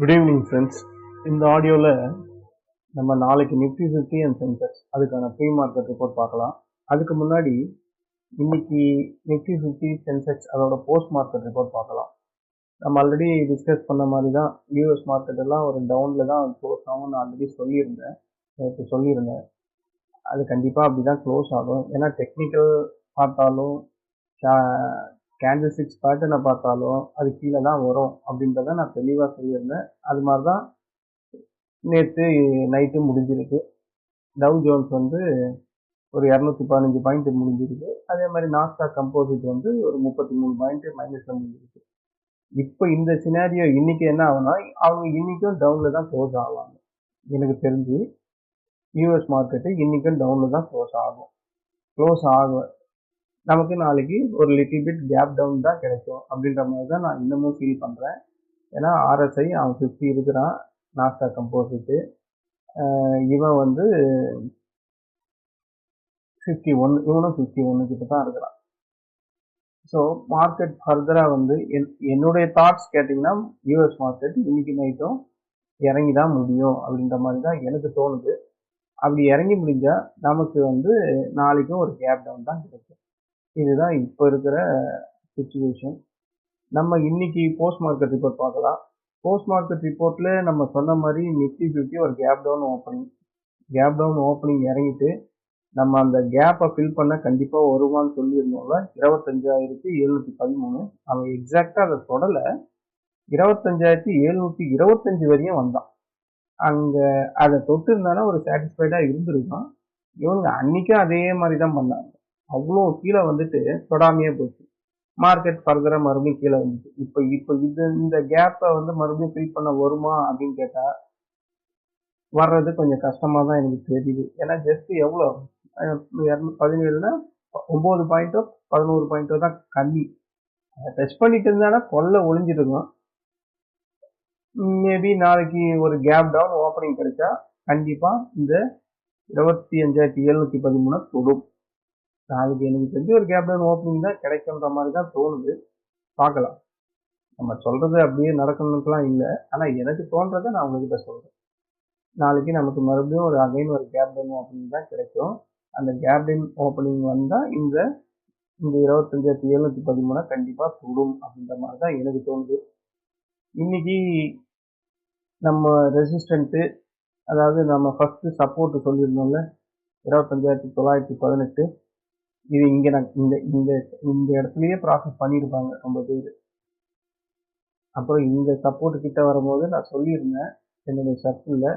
Good evening friends இந்த ஆடியோவில் நம்ம நாளைக்கு நிஃப்டி ஃபிஃப்டி அண்ட் சென்செக்ஸ் அதுக்கான ப்ரீ மார்க்கெட் ரிப்போர்ட் பார்க்கலாம். அதுக்கு முன்னாடி இன்னைக்கு நிஃப்டி ஃபிஃப்டி சென்செக்ஸ் அதோட போஸ்ட் மார்க்கெட் ரிப்போர்ட் பார்க்கலாம். நம்ம ஆல்ரெடி டிஸ்கஸ் பண்ண மாதிரி தான் யூஎஸ் மார்க்கெட் எல்லாம் ஒரு டவுனில் தான் க்ளோஸ் ஆகும்னு ஆல்ரெடி சொல்லியிருந்தேன். நேற்று சொல்லியிருந்தேன். அது கண்டிப்பாக அப்படி தான் க்ளோஸ் ஆகும். ஏன்னா டெக்னிக்கல் பார்த்தாலும் கேண்டில் சிக்ஸ் பேட்டர்னை பார்த்தாலும் அது கீழே தான் வரும் அப்படின்றத நான் தெளிவாக சொல்லியிருந்தேன். அது மாதிரி தான் நேற்று நைட்டு முடிஞ்சிருக்கு. டவ் ஜோன்ஸ் வந்து ஒரு இரநூத்தி பதினஞ்சு பாயிண்ட் முடிஞ்சிருக்கு. அதே மாதிரி நாஸ்டா கம்போசிட் வந்து ஒரு முப்பத்தி மூணு பாயிண்ட் மைனஸில் முடிஞ்சிருக்கு. இப்போ இந்த சினாரியோ இன்னைக்கு என்ன ஆகுனா அவங்க இன்னைக்கும் டவுனில் தான் க்ளோஸ் ஆவாங்க. எனக்கு தெரிஞ்சு யூஎஸ் மார்க்கெட்டு இன்னைக்கும் டவுனில் தான் க்ளோஸ் ஆகும். க்ளோஸ் ஆகும் நமக்கு நாளைக்கு ஒரு லிட்டில் பிட் கேப் டவுன் தான் கிடைக்கும் அப்படின்ற மாதிரி தான் நான் இன்னமும் ஃபீல் பண்ணுறேன் ஏன்னா ஆர்எஸ்ஐ அவன் ஃபிஃப்டி இருக்கிறான் நாஸ்டா கம்போசிட்டு இவன் வந்து ஃபிஃப்டி ஒன் இவனும் ஃபிஃப்டி ஒன்று கிட்ட தான் இருக்கிறான் ஸோ மார்க்கெட் ஃபர்தராக வந்து என் என்னுடைய தாட்ஸ் கேட்டிங்கன்னா யூஎஸ் மார்க்கெட் இன்னைக்கு நைட்டும் இறங்கி தான் முடியும் அப்படின்ற மாதிரி தான் எனக்கு தோணுது. அப்படி இறங்கி முடிஞ்சால் நமக்கு வந்து நாளைக்கும் ஒரு கேப் டவுன் தான் கிடைக்கும். இதுதான் இப்போ இருக்கிற சுச்சுவேஷன் நம்ம இன்னைக்கு போஸ்ட் மார்க்கெட் ரிப்போர்ட் பார்க்கலாம். போஸ்ட் மார்க்கெட் ரிப்போர்ட்டில் நம்ம சொன்ன மாதிரி நிஃப்டி ஃபிஃப்டி ஒரு gap down opening gap down opening இறங்கிட்டு நம்ம அந்த கேப்பை ஃபில் பண்ண கண்டிப்பாக வருவான்னு சொல்லியிருந்தோம்ல இருபத்தஞ்சாயிரத்தி எழுநூற்றி பதிமூணு. அவன் எக்ஸாக்டாக அதை தொடலை. இருபத்தஞ்சாயிரத்தி எழுநூற்றி இருபத்தஞ்சு வரையும் வந்தான். அங்கே அதை தொட்டு இருந்தாலும் ஒரு சாட்டிஸ்ஃபைடாக இருந்திருக்கும் இவங்க அன்னைக்கும் அதே மாதிரி தான் பண்ணாங்க. அவ்வளோ கீழே வந்துட்டு தொடாமையே போச்சு. மார்க்கெட் ஃபர்தராக மறுபடியும் கீழே வந்துச்சு. இப்போ இப்போ இது இந்த கேப்பை வந்து மறுபடியும் ஃபில் பண்ண வருமா அப்படின்னு கேட்டால் வர்றது கொஞ்சம் கஷ்டமாக தான் எனக்கு தெரியுது. ஏன்னா ஜஸ்ட் எவ்வளோ? பதினேழுனா ஒம்பது பாயிண்ட்டோ பதினோரு பாயிண்ட்டோ தான் கம்மி. அதை டெஸ்ட் பண்ணிட்டு இருந்தானா கொல்ல ஒளிஞ்சிருக்கும். மேபி நாளைக்கு ஒரு கேப் டவுன் ஓப்பனிங் கிடைச்சா கண்டிப்பாக இந்த இருபத்தி அஞ்சாயிரத்தி எழுநூற்றி பதிமூணு தொடும். நாளைக்கு எனக்கு தெரிஞ்சு ஒரு கேப்டன் ஓப்பனிங் தான் கிடைக்குன்ற மாதிரி தான் தோணுது. பார்க்கலாம். நம்ம சொல்றது அப்படியே நடக்கணும்னுலாம் இல்லை. ஆனால் எனக்கு தோன்றதை நான் உங்ககிட்ட சொல்கிறேன் நாளைக்கு நமக்கு மறுபடியும் ஒரு அகைன் ஒரு கேப்டன் ஓப்பனிங் தான் கிடைக்கும். அந்த கேப்டன் ஓப்பனிங் வந்தால் இந்த இந்த இருபத்தஞ்சாயிரத்தி எழுநூற்றி பதிமூணா கண்டிப்பாக சுடும் அப்படின்ற மாதிரி தான் எனக்கு தோணுது. இன்னைக்கு நம்ம ரெசிஸ்டண்ட்டு அதாவது நம்ம ஃபஸ்ட்டு சப்போர்ட்டு சொல்லியிருந்தோம்ல இருபத்தஞ்சாயிரத்தி தொள்ளாயிரத்தி பதினெட்டு. இது இங்கே நான் இந்த இந்த இந்த இடத்துலயே ப்ராசஸ் பண்ணியிருப்பாங்க ரொம்ப பேர். அப்புறம் இந்த சப்போர்ட் கிட்ட வரும்போது நான் சொல்லியிருந்தேன் என்னுடைய சர்க்கிளில்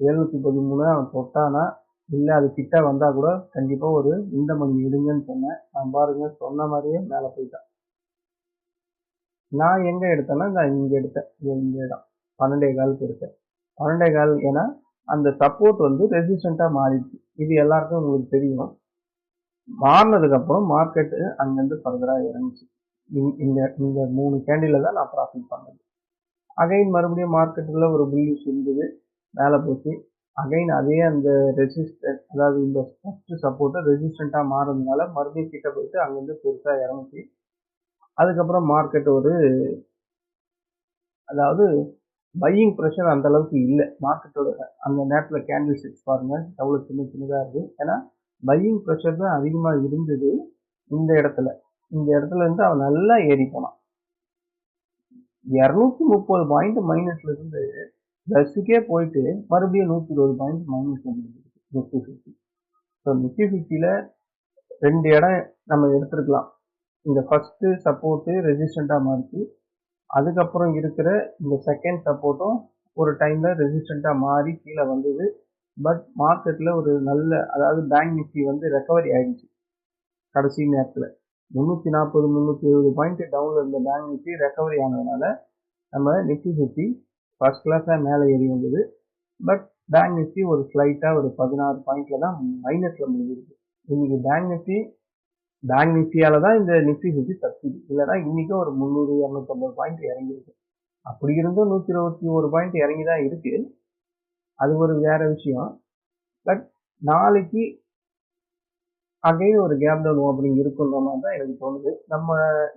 எழுநூற்றி பதிமூணு அவன் தொட்டானா இல்லை அது கிட்ட வந்தால் கூட கண்டிப்பாக ஒரு இந்த மணி எடுங்கன்னு சொன்னேன். நான் பாருங்க சொன்ன மாதிரியே மேலே போயிட்டான். நான் எங்கே எடுத்தேன்னா நான் இங்கே எடுத்தேன். இந்த இடம் பன்னெண்டே காலுக்கு எடுத்தேன். பன்னெண்டே கால் ஏன்னா அந்த சப்போர்ட் வந்து ரெசிஸ்டண்ட்டாக மாறிடுச்சு. இது எல்லாருக்கும் உங்களுக்கு தெரியும். மாறினதுக்கப்புறம் மார்க்கெட்டு அங்கேருந்து ஃபர்தராக இறங்குச்சு. இந்த இந்த மூணு கேண்டில் தான் நான் ப்ராஃபிட் பண்ணது. அகைன் மறுபடியும் மார்க்கெட்டில் ஒரு புல்லிஷ் இருந்தது மேலே போச்சு. அகைன் அதே அந்த ரெசிஸ்டன்ட் அதாவது இந்த ஃபஸ்ட்டு சப்போர்ட்டை ரெசிஸ்டண்ட்டாக மாறதுனால மறுபடியும் கிட்ட போயிட்டு அங்கேருந்து பெருசாக இறங்குச்சு. அதுக்கப்புறம் மார்க்கெட் ஒரு அதாவது பையிங் ப்ரெஷர் அந்த அளவுக்கு இல்லை. மார்க்கெட்டோட அந்த நேரத்தில் கேண்டில் ஸ்டிக்ஸ் பாருங்கள் எவ்வளோ சின்ன சின்னதாக இருக்குது ஏன்னா பையிங் ப்ரெஷர் தான் அதிகமாக இருந்தது இந்த இடத்துல. இந்த இடத்துல இருந்து அவன் நல்லா ஏறி போனான். இரநூத்தி முப்பது பாயிண்ட் மைனஸ்ல இருந்து பிளஸுக்கே போயிட்டு மறுபடியும் நூற்றி இருபது point minus nifty fifty so nifty ஃபிஃப்டியில் ரெண்டு இடம் நம்ம எடுத்துருக்கலாம். இந்த ஃபஸ்ட்டு சப்போர்ட்டு ரெசிஸ்டண்ட்டாக மாறிச்சு. அதுக்கப்புறம் இருக்கிற இந்த செகண்ட் சப்போர்ட்டும் ஒரு டைமில் ரெசிஸ்டண்ட்டாக மாறி கீழே வந்தது. பட் மார்க்கெட்டில் ஒரு நல்ல அதாவது பேங்க் நிஃப்டி வந்து ரெக்கவரி ஆகிடுச்சு கடைசி நேரத்தில். முந்நூற்றி நாற்பது முந்நூற்றி எழுபது பாயிண்ட் டவுனில் இருந்த பேங்க் நிஃப்டி ரெக்கவரி ஆனதுனால நம்ம நிஃப்டி ஃபிஃப்டி ஃபர்ஸ்ட் கிளாஸாக மேலே ஏறி வந்தது. பட் பேங்க் நிஃப்டி ஒரு ஸ்லைட்டாக ஒரு பதினாறு பாயிண்டில் தான் மைனஸில் முடிஞ்சிருக்கு. இன்னைக்கு பேங்க் நிஃப்டி பேங்க் நிஃப்டியால் தான் இந்த நிஃப்டி ஃபிஃப்டி தப்பிது இல்லைனா இன்றைக்கும் ஒரு முந்நூறு இரநூத்தம்பது பாயிண்ட் இறங்கியிருக்கு. அப்படி இருந்தும் நூற்றி இருபத்தி ஒரு பாயிண்ட் இறங்கி தான் இருக்குது அது ஒரு வேற விஷயம். பட் நாளைக்கு அகைன் ஒரு கேப் டவுன் ஓப்பனிங் இருக்குன்ற மாதிரி தான் எனக்கு தோணுது. நம்ம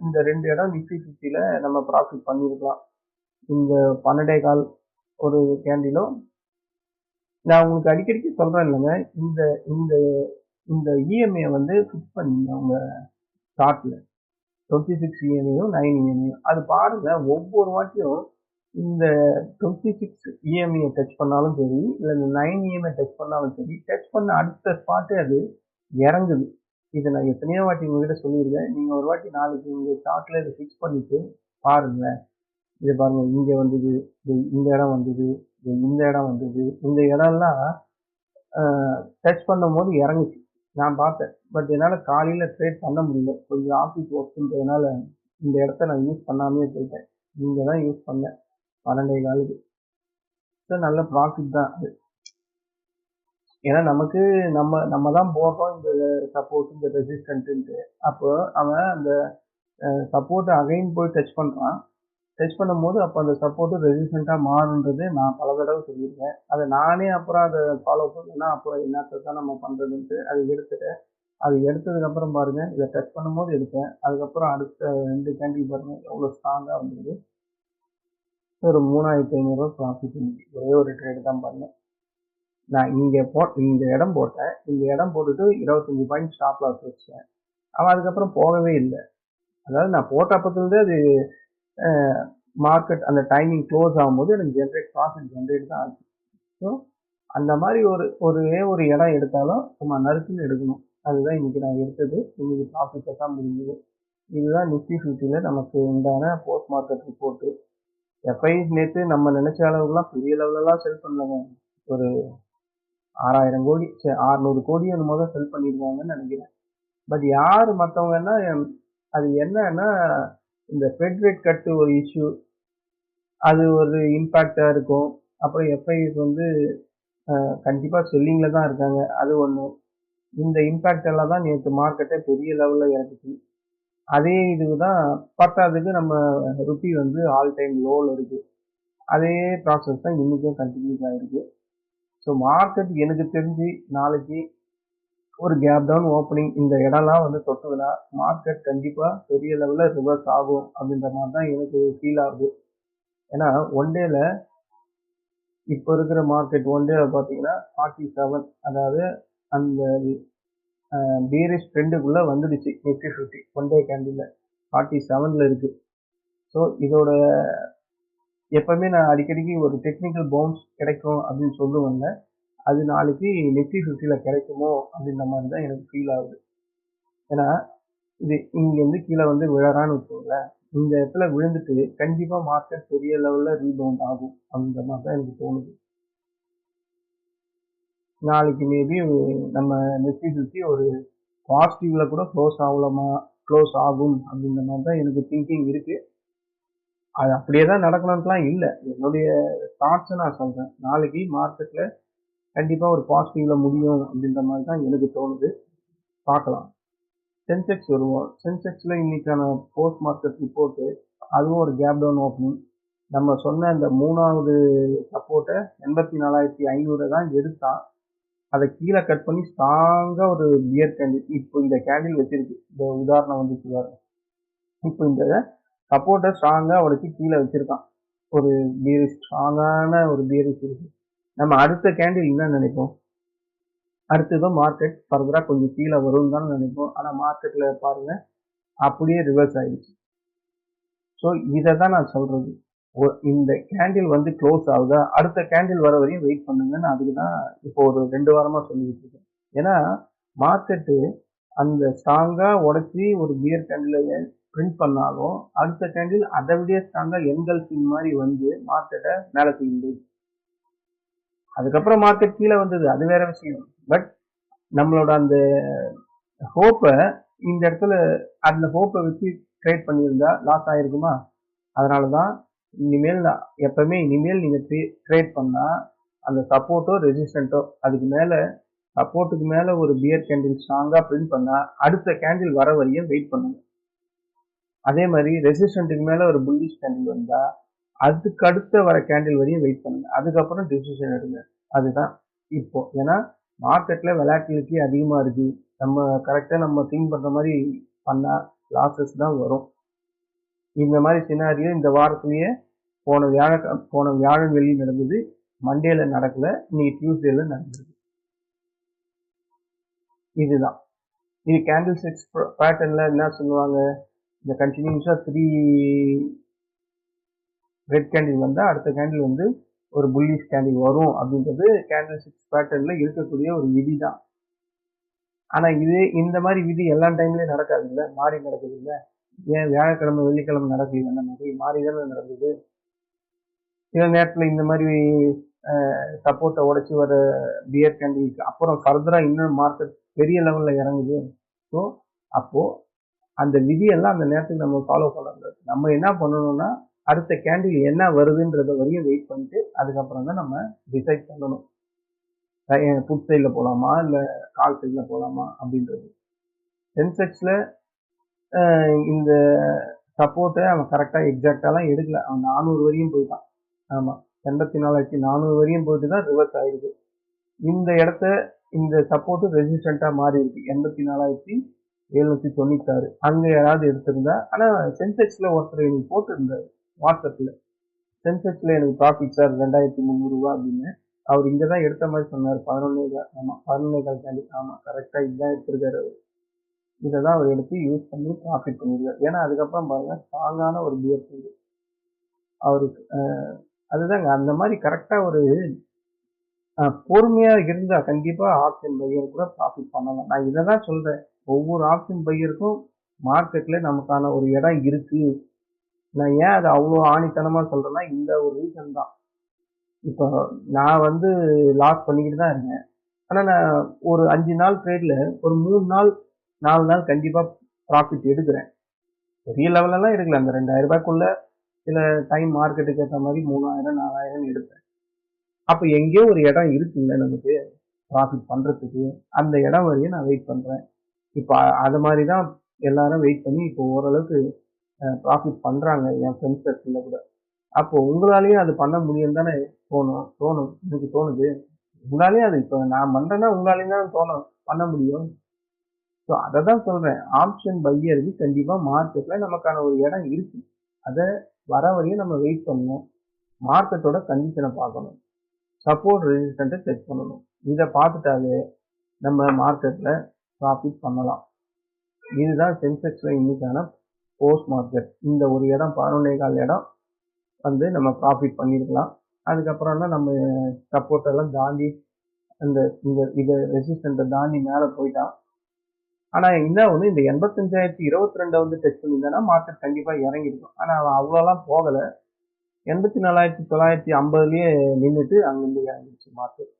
இந்த ரெண்டு இடம் நிஃப்டி ஃபிஃப்டியில் நம்ம ப்ராஃபிட் பண்ணியிருக்கலாம். இந்த பன்னெண்டே கால் ஒரு கேண்டிலும் நான் உங்களுக்கு அடிக்கடிக்கு சொல்கிறேன் இல்லைங்க இந்த இந்த இந்த இஎம்ஐயை வந்து ஃபிக்ஸ் பண்ணீங்க அவங்க சார்ட்ல டுவெண்ட்டி சிக்ஸ் இஎம்ஐயும் நைன் இஎம்ஐயும் அது பாருங்கள் ஒவ்வொரு வாட்டியும் இந்த டுவெண்ட்டி சிக்ஸ் இஎம்ஐயை டச் பண்ணாலும் சரி இல்லை இந்த நைன் இஎம்ஐ டச் பண்ணாலும் சரி டச் பண்ண அடுத்த ஸ்பாட்டே அது இறங்குது. இதை நான் எத்தனையோ வாட்டி உங்ககிட்ட சொல்லியிருக்கேன். நீங்கள் ஒரு வாட்டி நாளைக்கு உங்கள் சார்ட்டில் இதை ஃபிக்ஸ் பண்ணிவிட்டு பாருங்க இதை பாருங்கள் இங்கே வந்தது இது இந்த இடம் வந்தது இது இந்த இடம் வந்தது இந்த இடம்லாம் டச் பண்ணும் போது இறங்குச்சு. நான் பார்த்தேன். பட் என்னால் காலையில் ட்ரேட் பண்ண முடியல. கொஞ்சம் ஆஃபீஸ் ஒர்க்குன்றதுனால இந்த இடத்த நான் யூஸ் பண்ணாமே போயிட்டேன். இங்கே தான் யூஸ் பண்ணேன். பன்னெண்டே காலுக்கு. சார் நல்ல ப்ராஃபிட் தான் அது. ஏன்னா நமக்கு நம்ம நம்ம தான் போடுறோம் இந்த சப்போர்ட் இந்த ரெசிஸ்டன்ட்டு அப்போ அவன் அந்த சப்போர்ட்டை அகைன் போய் டச் பண்ணுறான் டச் பண்ணும்போது அப்போ அந்த சப்போர்ட்டு ரெசிஸ்டண்ட்டாக மாறுன்றது நான் பல தடவை சொல்லியிருக்கேன். அதை நானே அப்புறம் அதை ஃபாலோ பண்ணேன்னா அப்புறம் என்னத்தை தான் நம்ம பண்ணுறதுன்ட்டு அதை எடுத்துட்டேன் அது எடுத்ததுக்கப்புறம் பாருங்கள் இதை டச் பண்ணும்போது எடுப்பேன் அதுக்கப்புறம் அடுத்த ரெண்டு கேண்டில் பாருங்கள் எவ்வளோ ஸ்ட்ராங்காக இருந்தது ஒரு மூணாயிரத்தி ஐநூறுரூவா ப்ராஃபிட் இருந்துச்சு ஒரே ஒரு ட்ரேடு தான் பண்ணேன். நான் இங்கே போ இந்த இடம் போட்டேன். இந்த இடம் போட்டுட்டு இருபத்தஞ்சி பாயிண்ட் ஸ்டாப் லாஸ் வச்சேன் அவன் அதுக்கப்புறம் போகவே இல்லை. அதாவது நான் போட்ட அப்பத்துலேருந்து அது மார்க்கெட் அந்த டைமிங் க்ளோஸ் ஆகும்போது எனக்கு ஜென்ரேட் ப்ராஃபிட் ஜென்ரேட் தான் ஆச்சு. ஸோ அந்த மாதிரி ஒரு ஒரே ஒரு இடம் எடுத்தாலும் சும்மா நறுக்குன்னு எடுக்கணும். அதுதான் இன்னைக்கு நான் எடுத்தது. இன்னைக்கு ப்ராஃபிட்டை தான் முடிஞ்சது. இதுதான் நிஃப்டி ஃபிஃப்டியில் நமக்கு உண்டான போஸ்ட் மார்க்கெட் ரிப்போர்ட்டு எஃப்ஐ நேற்று நம்ம நினைச்ச அளவுக்குலாம் பெரிய லெவலெல்லாம் செல் பண்ணலங்க. ஒரு ஆறாயிரம் கோடி சரி ஆறுநூறு கோடி அந்த தான் செல் பண்ணியிருக்காங்கன்னு நினைக்கிறேன். பட் யார் மற்றவங்கன்னா அது என்னன்னா இந்த ஃபெட் ரேட் கட்டு ஒரு இஷ்யூ அது ஒரு இம்பேக்டாக இருக்கும். அப்புறம் எஃப்ஐஸ் வந்து கண்டிப்பாக செல்லிங்கில் தான் இருக்காங்க. அது ஒன்று இந்த இம்பேக்ட் எல்லாம் தான் நேற்று மார்க்கெட்டை பெரிய லெவலில் இறக்குச்சு. அதே இதுக்கு தான் பத்தாவதுக்கு நம்ம ருப்பி வந்து ஆல் டைம் லோவில் இருக்குது அதே ப்ராசஸ் தான் இன்றைக்கும் கண்டினியூஸ் ஆகிருக்கு ஸோ மார்க்கெட் எனக்கு தெரிஞ்சு நாளைக்கு ஒரு கேப் டவுன் ஓப்பனிங் இந்த இடம்லாம் வந்து தொட்டுதுன்னா மார்க்கெட் கண்டிப்பாக பெரிய லெவலில் ரிவர்ஸ் ஆகும் அப்படின்ற மாதிரி தான் எனக்கு ஃபீல் ஆகுது. ஏன்னா ஒன் டேல இப்போ இருக்கிற மார்க்கெட் ஒன் டே பார்த்தீங்கன்னா ஃபார்ட்டி செவன் அதாவது அந்த பீரிஷ் ட்ரெண்டுக்குள்ளே வந்துடுச்சு. Nifty fifty one day candle forty செவனில் இருக்குது ஸோ இதோட எப்பவுமே நான் அடிக்கடிக்கு ஒரு டெக்னிக்கல் பவுன்ஸ் கிடைக்கும் அப்படின்னு சொல்லுவேங்க அது நாளைக்கு நிஃப்டி ஃபிஃப்டியில் கிடைக்குமோ அப்படின்ற மாதிரி தான் எனக்கு ஃபீல் ஆகுது. ஏன்னா இது இங்கேருந்து கீழே வந்து விழறான்னு வச்சுக்கோங்களேன். இந்த இடத்துல விழுந்துட்டு கண்டிப்பாக மார்க்கெட் பெரிய லெவலில் ரீபவுண்ட் ஆகும் அப்படின்ற மாதிரி தான் எனக்கு தோணுது. நாளைக்கு மேபி நம்ம நெற்றி ஃபிஃப்டி ஒரு பாசிட்டிவ்ல கூட க்ளோஸ் ஆகலாமா? க்ளோஸ் ஆகும் அப்படின்ற மாதிரி தான் எனக்கு திங்கிங் இருக்கு. அது அப்படியே தான் நடக்கணும்ட்டுலாம் இல்லை. என்னுடைய தாட்ஸை நான் சொல்கிறேன் நாளைக்கு மார்க்கெட்டில் கண்டிப்பாக ஒரு பாசிட்டிவில் முடியும் அப்படின்ற மாதிரி தான் எனக்கு தோணுது. பார்க்கலாம். சென்செக்ஸ் வருவோம். சென்செக்ஸில் இன்னைக்கான போஸ்ட் மார்க்கெட் ரிப்போர்ட்டு அதுவும் ஒரு கேப் டவுன் ஓப்பனிங் நம்ம சொன்ன அந்த மூணாவது சப்போர்ட்டை எண்பத்தி நாலாயிரத்தி ஐநூறு தான் எடுத்தான் அதை கீழே கட் பண்ணி ஸ்ட்ராங்காக ஒரு பியர் கேண்டில் இப்போ இந்த கேண்டில் வச்சிருக்கு. இந்த உதாரணம் வந்துச்சு பாருங்க. இப்போ இந்த சப்போர்ட்டை ஸ்ட்ராங்காக அவளுக்கு கீழே வச்சிருக்கான். ஒரு பியர் ஸ்ட்ராங்கான ஒரு பியர் இருக்கு. நம்ம அடுத்த கேண்டில் என்ன நினைப்போம்? அடுத்தது மார்க்கெட் ஃபர்தராக கொஞ்சம் கீழே வரும்னு தான் நினைப்போம். ஆனால் மார்க்கெட்டில் பாருங்க அப்படியே ரிவர்ஸ் ஆயிடுச்சு. ஸோ இதை தான் நான் சொல்றது. இந்த கேண்டில் வந்து க்ளோஸ் ஆகுதா? அடுத்த கேண்டில் வர வரையும் வெயிட் பண்ணுங்கன்னு அதுக்கு தான் இப்போ ஒரு ரெண்டு வாரமாக சொல்லிக்கிட்டு இருக்கேன். ஏன்னா மார்க்கெட்டு அந்த ஸ்ட்ராங்காக உடச்சி ஒரு பியர் கேண்டில் பிரிண்ட் பண்ணாலும் அடுத்த கேண்டில் அதை விட ஸ்ட்ராங்காக என்கல்ஃபிங் மாதிரி வந்து மார்க்கெட்டை மேலே செய்யுது அதுக்கப்புறம் மார்க்கெட் கீழே வந்தது. அது வேற விஷயம். பட் நம்மளோட அந்த ஹோப்பை இந்த இடத்துல அந்த ஹோப்பை வச்சு ட்ரேட் பண்ணியிருந்தா லாஸ் ஆயிருக்குமா? அதனால தான் இனிமேல் நான் எப்பவுமே இனிமேல் நீங்கள் ட்ரேட் பண்ணால் அந்த சப்போர்ட்டோ ரெசிஸ்டண்ட்டோ அதுக்கு மேலே சப்போர்ட்டுக்கு மேலே ஒரு பியர் கேண்டில் ஸ்ட்ராங்காக பிரிண்ட் பண்ணால் அடுத்த கேண்டில் வர வரையும் வெயிட் பண்ணுங்க. அதே மாதிரி ரெசிஸ்டண்ட்டுக்கு மேலே ஒரு புல்லிஷ் கேண்டில் வந்தால் அதுக்கு அடுத்த வர கேண்டில் வரையும் வெயிட் பண்ணுங்க. அதுக்கப்புறம் டிசிஷன் எடுங்க. அதுதான் இப்போ. ஏன்னா மார்க்கெட்டில் வெலாட்டிலிட்டி அதிகமாக இருக்குது நம்ம கரெக்டாக நம்ம திங்க் பண்ணுற மாதிரி பண்ணால் லாசஸ் தான் வரும். இந்த மாதிரி சினாரியோ இந்த வாரத்திலேயே போன வியாழ போன வியாழன் வெளியே நடந்தது. மண்டேல நடக்கல. இன்னைக்கு டியூஸ்டேல நடந்திருக்கு இதுதான். இது கேண்டில் செக்ஸ் பேட்டர்ன்ல என்ன சொல்லுவாங்க? இந்த கண்டினியூஸா த்ரீ ரெட் கேண்டில் வந்தா அடுத்த கேண்டில் வந்து ஒரு புல்லிஷ் கேண்டில் வரும் அப்படின்றது கேண்டில் சிக்ஸ் பேட்டர்ன்ல இருக்கக்கூடிய ஒரு விதி தான் ஆனா இது இந்த மாதிரி விதி எல்லா டைம்லயும் நடக்காது இல்லை மாறி நடக்குது இல்லை ஏன் வியாழக்கிழமை வெள்ளிக்கிழமை நடக்குது அந்த மாதிரி மாறி தானே நடக்குது? சில நேரத்தில் இந்த மாதிரி சப்போர்ட்டை உடைச்சி வர பியர் கேண்டிலுக்கு அப்புறம் ஃபர்தராக இன்னும் மார்க்கெட் பெரிய லெவலில் இறங்குது. ஸோ அப்போது அந்த விதியெல்லாம் அந்த நேரத்துக்கு நம்ம ஃபாலோ பண்ணக்கூடாது. நம்ம என்ன பண்ணணும்னா அடுத்த கேண்டில் என்ன வருதுன்றத வரையும் வெயிட் பண்ணிட்டு அதுக்கப்புறம் தான் நம்ம டிசைட் பண்ணணும். புட் சைடில் போகலாமா இல்லை கால் சைடில் போகலாமா அப்படின்றது. சென்செக்ஸில் இந்த சப்போர்ட்டை அவன் கரெக்டாக எக்ஸாக்டாலாம் எடுக்கல. அவன் நானூறு வரையும் போயிட்டான். ஆமாம் எண்பத்தி நாலாயிரத்தி நானூறு வரையும் போயிட்டு தான் ரிவர்ஸ் ஆயிருக்கு. இந்த இடத்த இந்த சப்போர்ட்டு ரெசிஸ்டண்ட்டாக மாறி இருக்கு. எண்பத்தி நாலாயிரத்தி எழுநூத்தி தொண்ணூத்தாறு. அங்கே யாராவது எடுத்திருந்தா ஆனால் சென்செக்ஸில் ஒருத்தர் எனக்கு போட்டிருந்தாரு வாட்ஸ்அப்பில் சென்செக்ஸில் எனக்கு ப்ராஃபிட் சார் ரெண்டாயிரத்தி முந்நூறுரூவா அப்படின்னு. அவர் இங்கே தான் எடுத்த மாதிரி சொன்னார் பதினொன்னே கால் ஆமாம் பதினொன்னே கால் ஆமாம் கரெக்டாக இதுதான் எடுத்திருக்காரு அவர். இதை தான் அவர் எடுத்து யூஸ் பண்ணி ப்ராஃபிட் பண்ணிடுவார் ஏன்னா அதுக்கப்புறம் பாருங்க ஸ்ட்ராங்கான ஒரு பியர் ஃபீல்டு அவருக்கு அதுதாங்க அந்த மாதிரி கரெக்டாக ஒரு பொறுமையாக இருந்தால் கண்டிப்பாக ஆப்ஷன் பையர் கூட ப்ராஃபிட் பண்ணலாம். நான் இதை தான் சொல்கிறேன் ஒவ்வொரு ஆப்ஷன் பையருக்கும் மார்க்கெட்டில் நமக்கான ஒரு இடம் இருக்குது நான் ஏன் அதை அவ்வளோ ஆணித்தனமாக சொல்கிறேன்னா இந்த ஒரு ரீசன் தான். இப்போ நான் வந்து லாஸ் பண்ணிக்கிட்டு தான் இருக்கேன். ஆனால் நான் ஒரு அஞ்சு நாள் ட்ரேடில் ஒரு மூணு நாள் நாலு நாள் கண்டிப்பாக ப்ராஃபிட் எடுக்கிறேன். பெரிய லெவலெல்லாம் எடுக்கல. அந்த ரெண்டாயிரம் ரூபாய்க்குள்ள சில டைம் மார்க்கெட்டுக்கு ஏற்ற மாதிரி மூணாயிரம் நாலாயிரம் எடுப்பேன். அப்போ எங்கேயோ ஒரு இடம் இருக்குங்க நமக்கு ப்ராஃபிட் பண்ணுறதுக்கு அந்த இடம் வரையும் நான் வெயிட் பண்ணுறேன் இப்போ அது மாதிரி தான் எல்லாரும் வெயிட் பண்ணி இப்போ ஓரளவுக்கு ப்ராஃபிட் பண்ணுறாங்க என் ஃப்ரெண்ட்ஸ் சர்க்கிளில் கூட. அப்போ உங்களாலேயும் அது பண்ண முடியும் தானே தோணும் தோணும் எனக்கு தோணுது. உங்களாலேயும் அது இப்போ நான் பண்ணுறேன்னா உங்களாலேயும் தான் தோணும் பண்ண முடியும். ஸோ அதை தான் சொல்கிறேன் ஆப்ஷன் பையருக்கு கண்டிப்பாக மார்க்கெட்டில் நமக்கான ஒரு இடம் இருக்குது அதை வர வரையும் நம்ம வெயிட் பண்ணணும். மார்க்கெட்டோட கண்டிஷனை பார்க்கணும். சப்போர்ட் ரெசிஸ்டண்ட்டை செக் பண்ணணும். இதை பார்த்துட்டாலே நம்ம மார்க்கெட்டில் ப்ராஃபிட் பண்ணலாம். இதுதான் சென்செக்ஸில் இன்னைக்கான போஸ்ட் மார்க்கெட் இந்த ஒரு இடம் பதினொன்றே கால் இடம் வந்து நம்ம ப்ராஃபிட் பண்ணியிருக்கலாம் அதுக்கப்புறம் தான் நம்ம சப்போர்ட்டெல்லாம் தாண்டி அந்த இந்த இதை ரெசிஸ்டண்ட்டை தாண்டி மேலே போயிட்டான் ஆனால் என்ன ஒன்று இந்த எண்பத்தஞ்சாயிரத்தி இருபத்தி ரெண்டை வந்து டச் பண்ணியிருந்தேன்னா மார்க்கெட் கண்டிப்பாக இறங்கிருக்கும் ஆனால் அவன் அவ்வளோலாம் போகலை. எண்பத்தி நாலாயிரத்தி தொள்ளாயிரத்தி ஐம்பதுலேயே நின்றுட்டு அங்கிருந்து இறங்கிடுச்சு மார்க்கெட்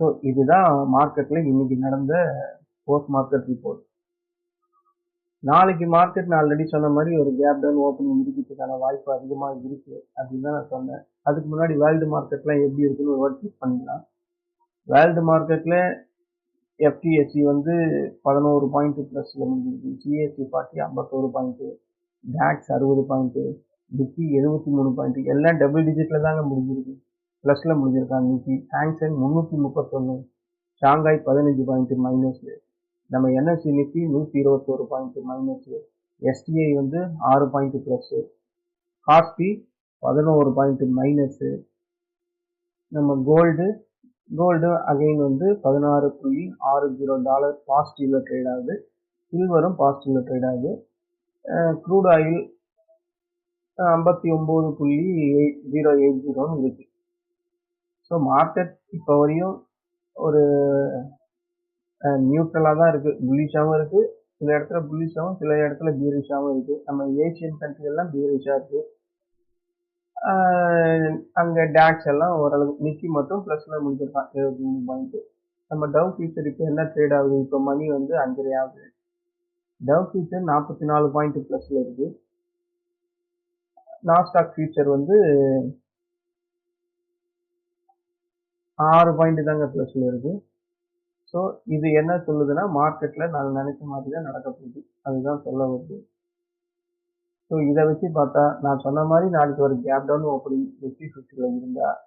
ஸோ இதுதான் மார்க்கெட்டில் இன்னைக்கு நடந்த போஸ்ட் மார்க்கெட் ரிப்போர்ட் நாளைக்கு மார்க்கெட் நான் ஆல்ரெடி சொன்ன மாதிரி ஒரு கேப் டவுன் ஓப்பனிங் இருக்கிறதுக்கான வாய்ப்பு அதிகமாக இருக்கு அப்படின்னு தான் நான் சொன்னேன். அதுக்கு முன்னாடி வேர்ல்டு மார்க்கெட்லாம் எப்படி இருக்குன்னு ஒரு வாட்டி பண்ணிக்கலாம். வேர்ல்டு மார்க்கெட்டில் எஃப்டிஎஸ்சி வந்து பதினோரு பாயிண்ட் ப்ளஸில் முடிஞ்சிருக்கு. சிஎஸ்சி பார்ட்டி ஐம்பத்தோரு பாயிண்ட்டு டேக்ஸ் அறுபது பாயிண்ட்டு நிக்கி எழுபத்தி மூணு பாயிண்ட் எல்லாம் டபுள் டிஜிட்டில் தாங்க முடிஞ்சிருக்கு. ப்ளஸில் முடிஞ்சிருக்காங்க நிக்கி ஹேங்சன் முந்நூற்றி முப்பத்தொன்று ஷாங்காய் பதினஞ்சு பாயிண்ட் மைனஸ் நம்ம என்எஸ்சி நிஃப்டி நூற்றி இருபத்தோரு பாயிண்ட் மைனஸ் எஸ்டிஐ வந்து ஆறு பாயிண்ட் ப்ளஸ்ஸு காஸ்பி பதினோரு பாயிண்ட் மைனஸு நம்ம கோல்டு கோல்டு அகைன் வந்து பதினாறு புள்ளி ஆறு ஜீரோ டாலர் பாசிட்டிவில் ட்ரேட் ஆகுது. சில்வரும் பாசிட்டிவில் ட்ரேட் ஆகுது. க்ரூட் ஆயில் ஐம்பத்தி ஒம்பது புள்ளி எயிட் ஜீரோ எயிட் ஜீரோன்னு இருக்கு. ஸோ மார்க்கெட் இப்போ வரையும் ஒரு நியூட்ரலாக தான் இருக்குது புல்லிஷாகவும் இருக்குது சில இடத்துல புல்லிஷாகவும் சில இடத்துல பியரிஷாகவும் இருக்குது நம்ம ஏஷியன் கண்ட்ரிகள்லாம் பீரிஷாக பியரிஷாக இருக்குது அங்கே டேக்ஸ் எல்லாம் ஓரளவுக்கு நிக்கி மட்டும் ப்ளஸில் முடிஞ்சிருக்கான் இருபத்தி மூணு பாயிண்ட்டு நம்ம டவ் ஃபியூச்சர் இப்போ என்ன ட்ரேட் ஆகுது? இப்போ மணி வந்து அஞ்சரை ஆகுது. டவ் ஃபியூச்சர் நாற்பத்தி நாலு பாயிண்ட் ப்ளஸில் இருக்குது நாஸ்டாக் ஃபியூச்சர் வந்து ஆறு பாயிண்ட் தாங்க ப்ளஸில் இருக்குது ஸோ இது என்ன சொல்லுதுன்னா மார்க்கெட்டில் நான் நினைச்ச மாதிரி தான் நடக்க போகுது. அதுதான் சொல்ல வருது. ஸோ இதை வச்சு பார்த்தா நான் சொன்ன மாதிரி நாளைக்கு ஒரு கேப் டவுன் ஓப்பனிங் நிஃப்டி ஃபிஃப்டியில் இருந்தால்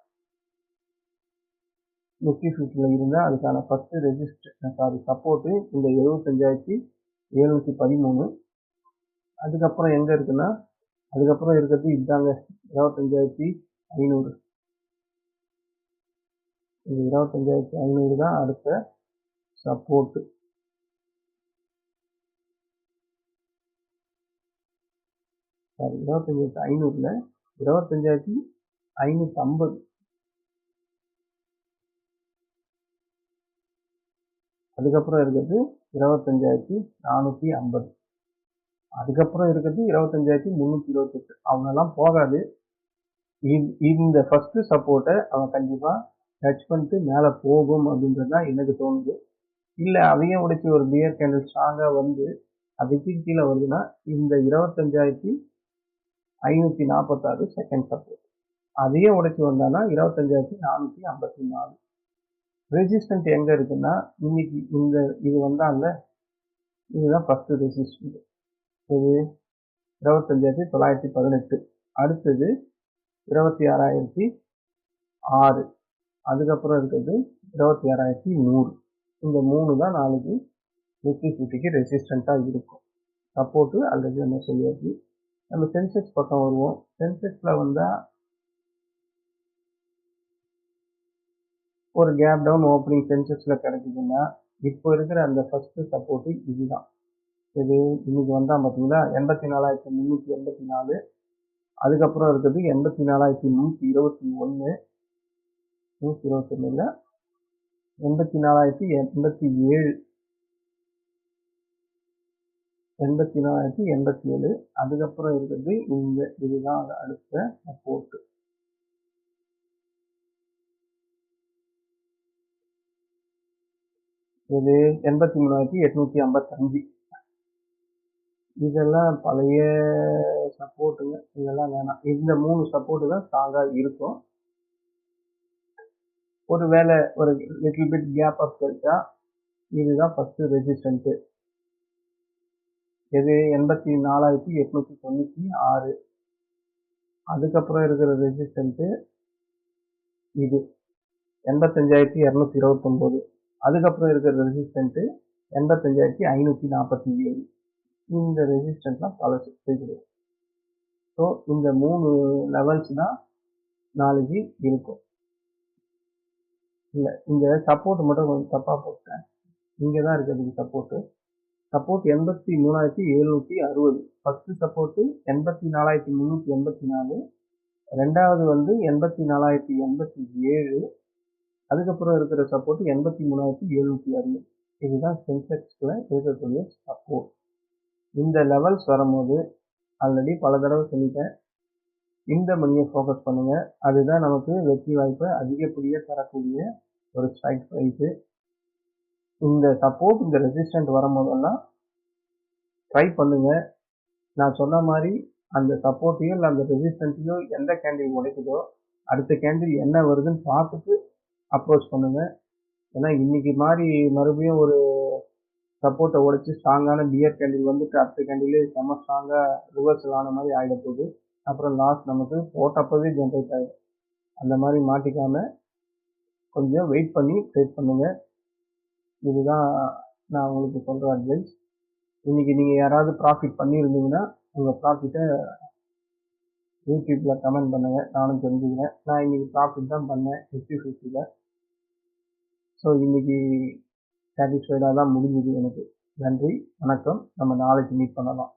நிஃப்டி ஃபிஃப்டியில் இருந்தால் அதுக்கான ஃபஸ்ட்டு ரெஜிஸ்டர் சாரி சப்போர்ட்டு இந்த எழுபத்தஞ்சாயிரத்தி எழுநூற்றி பதிமூணு. அதுக்கப்புறம் எங்கே இருக்குன்னா அதுக்கப்புறம் இருக்கிறது இதுதாங்க இருபத்தஞ்சாயிரத்தி ஐநூறு. இந்த இருபத்தஞ்சாயிரத்தி ஐநூறு தான் அடுத்த சப்போர்ட்டு சாரி இருபத்தஞ்சாயிரத்தி ஐநூறுல இருபத்தஞ்சாயிரத்தி ஐநூற்றி ஐம்பது அதுக்கப்புறம் இருக்கிறது இருபத்தஞ்சாயிரத்தி நானூற்றி ஐம்பது. அதுக்கப்புறம் இருக்கிறது இருபத்தஞ்சாயிரத்தி முந்நூற்றி இருபத்தெட்டு. அவனெல்லாம் போகாது. இந்த ஃபர்ஸ்ட் சப்போர்ட்டை அவன் கண்டிப்பாக டச் பண்ணிட்டு மேலே போகும் அப்படின்றது தான் எனக்கு தோணுது. இல்லை அதையும் உடைச்சி ஒரு பியர் கேண்டில் ஸ்ட்ராங்காக வந்து அதுக்கு கீழே வருதுன்னா இந்த இருபத்தஞ்சாயிரத்தி ஐநூற்றி நாற்பத்தாறு செகண்ட் சப்போர்ட் அதையே உடைச்சி வந்தானா இருபத்தஞ்சாயிரத்தி நானூற்றி ஐம்பத்தி நாலு. ரெசிஸ்டன்ட் எங்கே இருக்குன்னா இன்னைக்கு இந்த இது வந்தால இதுதான் ஃபஸ்ட்டு ரெசிஸ்டன்ட் இது இருபத்தஞ்சாயிரத்தி தொள்ளாயிரத்தி பதினெட்டு. அடுத்தது இருபத்தி ஆறாயிரத்தி ஆறு. அதுக்கப்புறம் இருக்கிறது இருபத்தி ஆறாயிரத்தி நூறு. இந்த மூணு தான் நாளைக்கு நிஃப்டி ஃபிஃப்டிக்கு ரெசிஸ்டண்ட்டாக இருக்கும். சப்போர்ட்டு ஆல்ரெடி நம்ம சொல்லியாச்சு நம்ம சென்செக்ஸ் பக்கம் வருவோம். சென்செக்ஸில் வந்தால் ஒரு கேப் டவுன் ஓப்பனிங் சென்செக்ஸில் கிடைக்குதுன்னா இப்போ இருக்கிற அந்த ஃபஸ்ட்டு சப்போர்ட்டு இதுதான். இது இன்னைக்கு வந்தால் பார்த்தீங்கன்னா எண்பத்தி நாலாயிரத்தி முந்நூற்றி எண்பத்தி நாலு. அதுக்கப்புறம் இருக்கிறது எண்பத்தி நாலாயிரத்தி நூற்றி இருபத்தி ஒன்று நூற்றி இருபத்தி ஒன்றில் எண்பத்தி நாலாயிரத்தி எண்பத்தி ஏழு. எண்பத்தி நாலாயிரத்தி எண்பத்தி ஏழு. அதுக்கப்புறம் இருக்கிறது இந்த இதுதான் அடுத்த சப்போர்ட்டு இது எண்பத்தி மூணாயிரத்தி எட்நூத்தி ஐம்பத்தஞ்சு. இதெல்லாம் பழைய சப்போர்ட்டுங்க. இதெல்லாம் வேணாம். இந்த மூணு சப்போர்ட்டு தான் ஸ்ட்ராங்காக இருக்கும். ஒரு வேலை ஒரு லிட்டில் பிட் கேப் அப் கிடைச்சா இதுதான் ஃபஸ்ட்டு ரெசிஸ்டன்ட்டு இது எண்பத்தி நாலாயிரத்தி எட்நூற்றி தொண்ணூற்றி ஆறு. அதுக்கப்புறம் இருக்கிற ரெசிஸ்டன்ட்டு இது எண்பத்தஞ்சாயிரத்தி இரநூத்தி இருபத்தொம்போது. அதுக்கப்புறம் இருக்கிற ரெசிஸ்டன்ட்டு எண்பத்தஞ்சாயிரத்தி ஐநூற்றி நாற்பத்தி ஏழு. இந்த ரெசிஸ்டன்ட்லாம் பழசு கிடையாது ஸோ இந்த மூணு லெவல்ஸ் தான் நாளைக்கு இருக்கும். இல்லை இந்த சப்போர்ட் மட்டும் கொஞ்சம் தப்பாக போட்டேன். இங்கே தான் இருக்கிறதுக்கு சப்போர்ட்டு சப்போர்ட் எண்பத்தி மூணாயிரத்தி எழுநூற்றி அறுபது. ஃபஸ்ட்டு சப்போர்ட்டு எண்பத்தி நாலாயிரத்தி முந்நூற்றி எண்பத்தி நாலு. ரெண்டாவது வந்து எண்பத்தி நாலாயிரத்தி எண்பத்தி ஏழு. அதுக்கப்புறம் இருக்கிற சப்போர்ட் எண்பத்தி மூணாயிரத்தி எழுநூற்றி அறுபது. இதுதான் சென்செக்ஸில் இருக்கக்கூடிய சப்போர்ட் இந்த லெவல்ஸ் வரும்போது ஆல்ரெடி பல தடவை சொல்லிட்டேன். இந்த மணியை ஃபோக்கஸ் பண்ணுங்கள் அதுதான் நமக்கு வெற்றி வாய்ப்பை அதிகப்படியாக தரக்கூடிய ஒரு ஸ்ட்ரைக் ப்ரைஸு இந்த சப்போர்ட் இந்த ரெசிஸ்டன்ட் வரும்போதெல்லாம் ட்ரை பண்ணுங்க. நான் சொன்ன மாதிரி அந்த சப்போர்ட்டையும் இல்லை அந்த ரெசிஸ்டன்ட்டையும் எந்த கேண்டில் உடைக்குதோ அடுத்த கேண்டில் என்ன வருதுன்னு பார்த்துட்டு அப்ரோச் பண்ணுங்கள் ஏன்னா இன்னைக்கு மாதிரி மறுபடியும் ஒரு சப்போர்ட்டை உடைச்சி ஸ்ட்ராங்கான பியர் கேண்டில் வந்துட்டு அடுத்த கேண்டிலே செம்ம ஸ்ட்ராங்காக ரிவர்சல் ஆன மாதிரி ஆகிட போகுது. அப்புறம் லாஸ்ட் நமக்கு போட்டப்பவே ஜென்ரேட் ஆகிடும் அந்த மாதிரி மாட்டிக்காமல் கொஞ்சம் வெயிட் பண்ணி ட்ரேட் பண்ணுங்கள் இதுதான் நான் உங்களுக்கு சொல்கிற அட்வைஸ் இன்றைக்கி நீங்கள் யாராவது ப்ராஃபிட் பண்ணியிருந்தீங்கன்னா உங்கள் ப்ராஃபிட்டை யூடியூப்பில் கமெண்ட் பண்ணுங்கள் நானும் தெரிஞ்சுக்கிறேன். நான் இன்றைக்கி ப்ராஃபிட் தான் பண்ணேன். ஃபிஃப்டி ஃபிஃப்டியில் ஸோ இன்றைக்கி சாட்டிஸ்ஃபைடாக தான் முடிஞ்சுது எனக்கு. நன்றி. வணக்கம். நம்ம நாளைக்கு மீட் பண்ணலாம்.